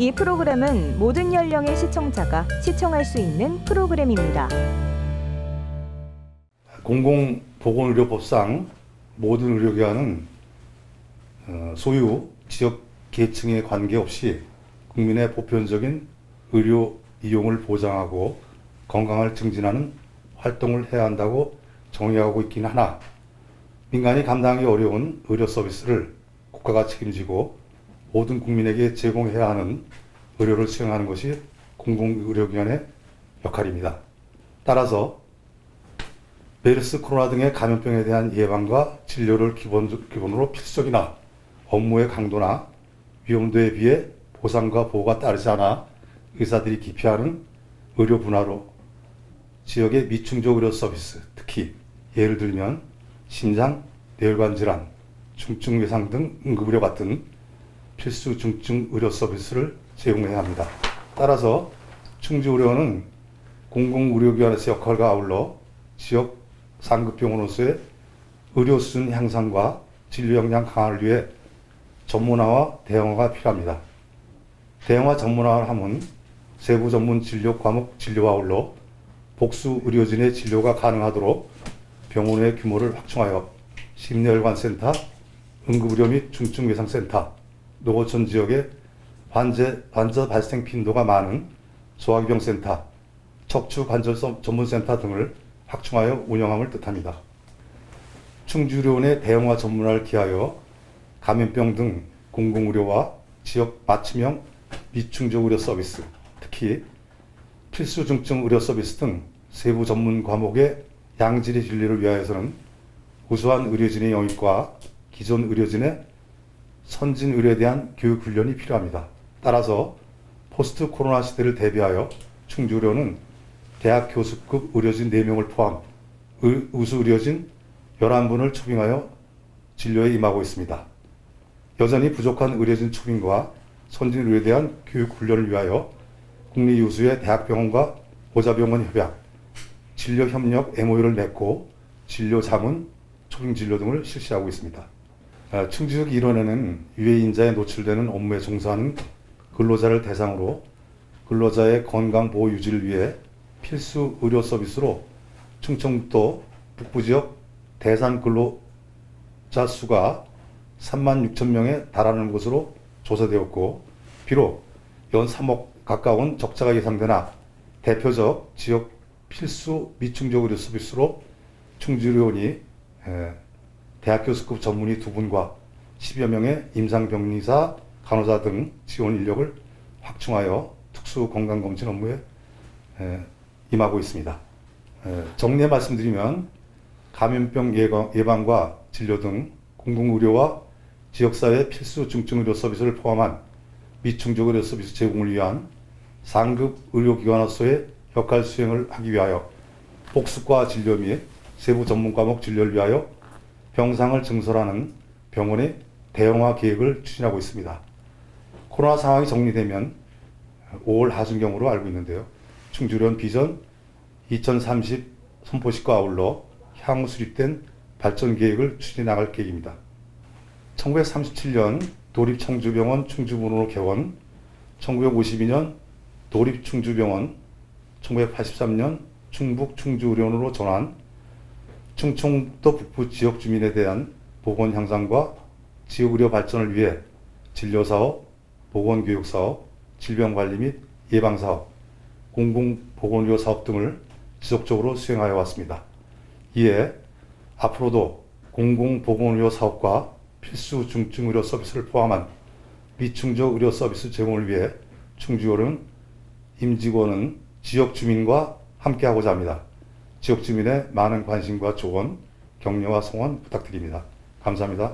이 프로그램은 모든 연령의 시청자가 시청할 수 있는 프로그램입니다. 공공보건의료법상 모든 의료기관은 어, 소유 지역 계층에 관계없이 국민의 보편적인 의료 이용을 보장하고 건강을 증진하는 활동을 해야 한다고 정의하고 있긴 하나 민간이 감당하기 어려운 의료 서비스를 국가가 책임지고 모든 국민에게 제공해야 하는 의료를 수행하는 것이 공공의료기관의 역할입니다. 따라서 메르스 코로나 등의 감염병에 대한 예방과 진료를 기본, 기본으로 필수적이나 업무의 강도나 위험도에 비해 보상과 보호가 따르지 않아 의사들이 기피하는 의료 분야로 지역의 미충족 의료 서비스, 특히 예를 들면 심장, 뇌혈관 질환, 중증 외상 등 응급의료 같은 필수 중증 의료 서비스를 제공해야 합니다. 따라서 충주의료원은 공공의료기관에서 역할과 아울러 지역 상급병원으로서의 의료 수준 향상과 진료 역량 강화를 위해 전문화와 대형화가 필요합니다. 대형화 전문화를 하면 세부 전문 진료 과목 진료와 아울러 복수 의료진의 진료가 가능하도록 병원의 규모를 확충하여 심혈관센터, 응급의료 및 중증외상센터, 노고촌 지역의 환자, 환자 발생 빈도가 많은 소화기병센터, 척추관절 전문센터 등을 확충하여 운영함을 뜻합니다. 충주의료원의 대형화 전문화를 기하여 감염병 등 공공의료와 지역 맞춤형 미충족 의료 서비스, 특히 필수 중증 의료 서비스 등 세부 전문 과목의 양질의 진료를 위하여서는 우수한 의료진의 영입과 기존 의료진의 선진 의료에 대한 교육 훈련이 필요합니다. 따라서 포스트 코로나 시대를 대비하여 충주의료는 대학 교수급 의료진 4명을 포함 의- 우수 의료진 11분을 초빙하여 진료에 임하고 있습니다. 여전히 부족한 의료진 초빙과 선진 의료에 대한 교육 훈련을 위하여 국내 유수의 대학병원과 보자병원 협약, 진료 협력 MOU를 맺고 진료 자문, 초빙 진료 등을 실시하고 있습니다. 아, 충주역 일원에는 유해 인자에 노출되는 업무에 종사하는 근로자를 대상으로 근로자의 건강 보호 유지를 위해 필수 의료 서비스로 충청북도 북부 지역 대상 근로자 수가 3만 6천 명에 달하는 것으로 조사되었고 비록 연 3억 가까운 적자가 예상되나 대표적 지역 필수 미충족 의료 서비스로 충주의료원이 에, 대학 교수급 전문의 두 분과 10여 명의 임상병리사, 간호사 등 지원 인력을 확충하여 특수 건강검진 업무에 에, 임하고 있습니다. 에, 정리해 말씀드리면 감염병 예방, 예방과 진료 등 공공의료와 지역사회 필수 중증의료 서비스를 포함한 미충족 의료 서비스 제공을 위한 상급 의료기관으로서의 역할 수행을 하기 위하여 복수과 진료 및 세부 전문 과목 진료를 위하여 병상을 증설하는 병원의 대형화 계획을 추진하고 있습니다. 코로나 상황이 정리되면 5월 하순경으로 알고 있는데요. 충주련 비전 2030 선포식과 아울러 향후 수립된 발전 계획을 추진해 나갈 계획입니다. 1937년 도립청주병원 충주분으로 개원, 1952년 도립충주병원, 1983년 충북 충주의료원으로 전환, 충청도 북부 지역 주민에 대한 보건 향상과 지역 의료 발전을 위해 진료 사업, 보건 교육 사업, 질병 관리 및 예방 사업, 공공 보건의료 사업 등을 지속적으로 수행하여 왔습니다. 이에 앞으로도 공공 보건의료 사업과 필수 중증 의료 서비스를 포함한 미충족 의료 서비스 제공을 위해 충주의료는 임직원은 지역 주민과 함께하고자 합니다. 지역 주민의 많은 관심과 조언, 격려와 성원 부탁드립니다. 감사합니다.